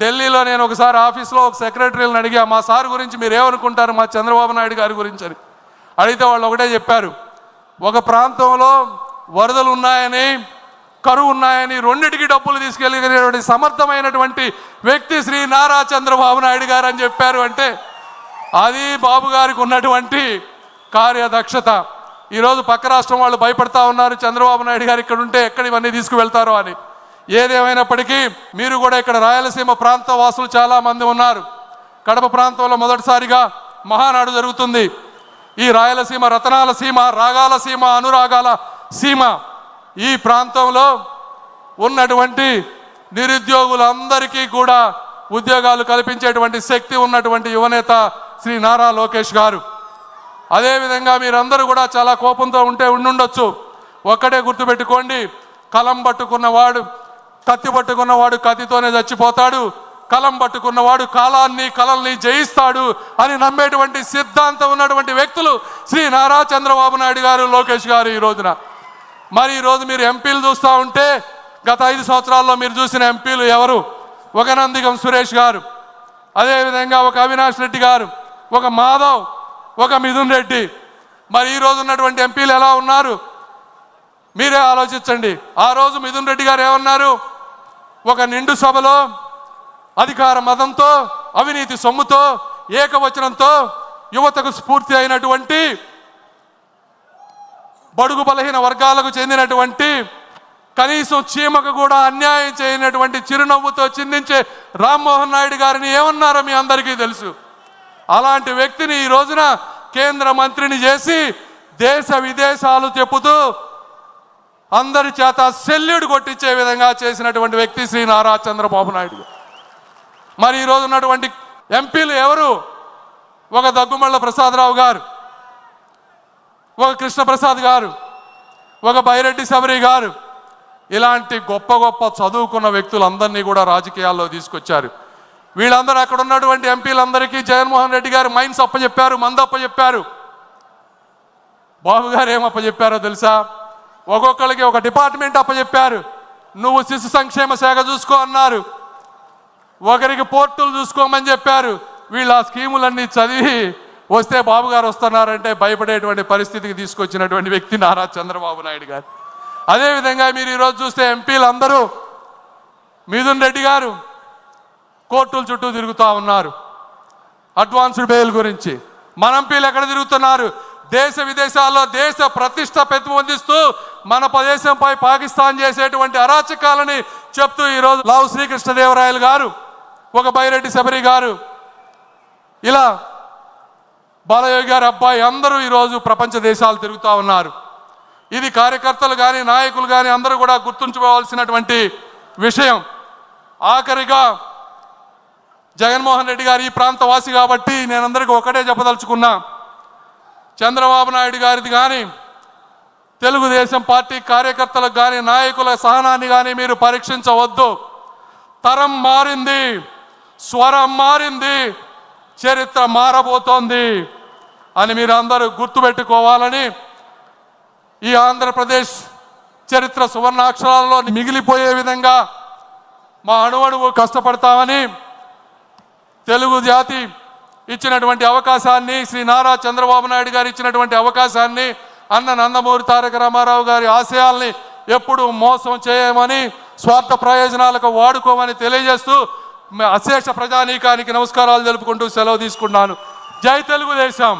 ఢిల్లీలో నేను ఒకసారి ఆఫీస్లో ఒక సెక్రటరీలను అడిగా మా సార్ గురించి మీరు ఏమనుకుంటారు? మా చంద్రబాబు నాయుడు గారి గురించి అని. అడిగితే వాళ్ళు ఒకటే చెప్పారు ఒక ప్రాంతంలో వరదలు ఉన్నాయని కరువు ఉన్నాయని రెండిటికి డబ్బులు తీసుకెళ్ళగలిగినటువంటి సమర్థమైనటువంటి వ్యక్తి శ్రీ నారా చంద్రబాబు నాయుడు గారు అని చెప్పారు. అంటే అది బాబు గారికి ఉన్నటువంటి కార్యదక్షత. ఈరోజు పక్క రాష్ట్రం వాళ్ళు భయపడతా ఉన్నారు చంద్రబాబు నాయుడు గారు ఇక్కడ ఉంటే ఎక్కడ ఇవన్నీ తీసుకువెళ్తారో అని. ఏదేమైనప్పటికీ మీరు కూడా ఇక్కడ రాయలసీమ ప్రాంత వాసులు చాలా మంది ఉన్నారు. కడప ప్రాంతంలో మొదటిసారిగా మహానాడు జరుగుతుంది. ఈ రాయలసీమ రతనాల సీమ రాగాల సీమ అనురాగాల సీమ ఈ ప్రాంతంలో ఉన్నటువంటి నిరుద్యోగులందరికీ కూడా ఉద్యోగాలు కల్పించేటువంటి శక్తి ఉన్నటువంటి యువనేత శ్రీ నారా లోకేష్ గారు. అదేవిధంగా మీరందరూ కూడా చాలా కోపంతో ఉంటే ఉండుండొచ్చు. ఒక్కటే గుర్తుపెట్టుకోండి కలం పట్టుకున్నవాడు కత్తి పట్టుకున్నవాడు కత్తితోనే చచ్చిపోతాడు కలం పట్టుకున్నవాడు కాలాన్ని కలల్ని జయిస్తాడు అని నమ్మేటువంటి సిద్ధాంతం ఉన్నటువంటి వ్యక్తులు శ్రీ నారా చంద్రబాబు నాయుడు గారు లోకేష్ గారు ఈ రోజున. మరి ఈరోజు మీరు ఎంపీలు చూస్తూ ఉంటే గత ఐదు సంవత్సరాల్లో మీరు చూసిన ఎంపీలు ఎవరు? ఒక నందిగం సురేష్ గారు అదేవిధంగా ఒక అవినాష్ రెడ్డి గారు ఒక మాధవ్ ఒక మిథున్ రెడ్డి. మరి ఈ రోజు ఉన్నటువంటి ఎంపీలు ఎలా ఉన్నారు? మీరే ఆలోచించండి. ఆ రోజు మిథున్ రెడ్డి గారు ఏమన్నారు? ఒక నిండు సభలో అధికార మతంతో అవినీతి సొమ్ముతో ఏకవచనంతో యువతకు స్ఫూర్తి అయినటువంటి బడుగు బలహీన వర్గాలకు చెందినటువంటి కనీసం చీమకు కూడా అన్యాయం చేయనటువంటి చిరునవ్వుతో చిందించే రామ్మోహన్ నాయుడు గారిని ఏమన్నారో మీ అందరికీ తెలుసు. అలాంటి వ్యక్తిని ఈ రోజున కేంద్ర మంత్రిని చేసి దేశ విదేశాలు చెప్పుతూ అందరి చేత సెల్యూడ్ కొట్టించే విధంగా చేసినటువంటి వ్యక్తి శ్రీ నారా చంద్రబాబు నాయుడు. మరి ఈరోజు ఉన్నటువంటి ఎంపీలు ఎవరు? ఒక దగ్గుమళ్ళ ప్రసాదరావు గారు ఒక కృష్ణప్రసాద్ గారు ఒక బైరెడ్డి శబరి గారు. ఇలాంటి గొప్ప గొప్ప చదువుకున్న వ్యక్తులందరినీ కూడా రాజకీయాల్లో తీసుకొచ్చారు. వీళ్ళందరూ అక్కడ ఉన్నటువంటి ఎంపీలందరికీ జగన్మోహన్ రెడ్డి గారు మైన్స్ అప్పచెప్పారు మంద అప్పచెప్పారు బాబు గారు ఏం అప్పచెప్పారో తెలుసా? ఒక్కొక్కరికి ఒక డిపార్ట్మెంట్ అప్పచెప్పారు. నువ్వు శిశు సంక్షేమ శాఖ చూసుకో అన్నారు. ఒకరికి పోర్టులు చూసుకోమని చెప్పారు. వీళ్ళు ఆ స్కీములన్నీ చదివి వస్తే బాబు గారు వస్తున్నారంటే భయపడేటువంటి పరిస్థితికి తీసుకొచ్చినటువంటి వ్యక్తి నారా చంద్రబాబు నాయుడు గారు. అదేవిధంగా మీరు ఈరోజు చూస్తే ఎంపీలు అందరూ మిథున్ రెడ్డి గారు కోర్టుల చుట్టూ తిరుగుతూ ఉన్నారు. అడ్వాన్స్డ్ బెయిల్ గురించి. మన ఎంపీలు ఎక్కడ తిరుగుతున్నారు? దేశ విదేశాల్లో దేశ ప్రతిష్ట పెంపొందిస్తూ మన ప్రదేశంపై పాకిస్తాన్ చేసేటువంటి అరాచకాలని చెప్తూ ఈరోజు లావు శ్రీకృష్ణదేవరాయలు గారు ఒక బైరెడ్డి శబరి గారు ఇలా బాలయోగి గారి అబ్బాయి అందరూ ఈరోజు ప్రపంచ దేశాలు తిరుగుతూ ఉన్నారు. ఇది కార్యకర్తలు కానీ నాయకులు కానీ అందరూ కూడా గుర్తుంచుకోవాల్సినటువంటి విషయం. ఆఖరిగా జగన్మోహన్ రెడ్డి గారు ఈ ప్రాంతవాసి కాబట్టి నేను అందరికీ ఒకటే చెప్పదలుచుకున్నా. చంద్రబాబు నాయుడు గారిది కానీ తెలుగుదేశం పార్టీ కార్యకర్తలకు కానీ నాయకుల సహనాన్ని కానీ మీరు పరీక్షించవద్దు. తరం మారింది స్వరం మారింది చరిత్ర మారబోతోంది అని మీరు అందరూ గుర్తుపెట్టుకోవాలని ఈ ఆంధ్రప్రదేశ్ చరిత్ర సువర్ణాక్షరాలలో మిగిలిపోయే విధంగా మా అణువణువు కష్టపడతామని తెలుగు జాతి ఇచ్చినటువంటి అవకాశాన్ని శ్రీ నారా చంద్రబాబు నాయుడు గారు ఇచ్చినటువంటి అవకాశాన్ని అన్న నందమూరి తారక రామారావు గారి ఆశయాల్ని ఎప్పుడు మోసం చేయమని స్వార్థ ప్రయోజనాలకు వాడుకోమని తెలియజేస్తూ అశేష ప్రజానీకానికి నమస్కారాలు తెలుపుకుంటూ సెలవు తీసుకున్నాను. జై తెలుగుదేశం!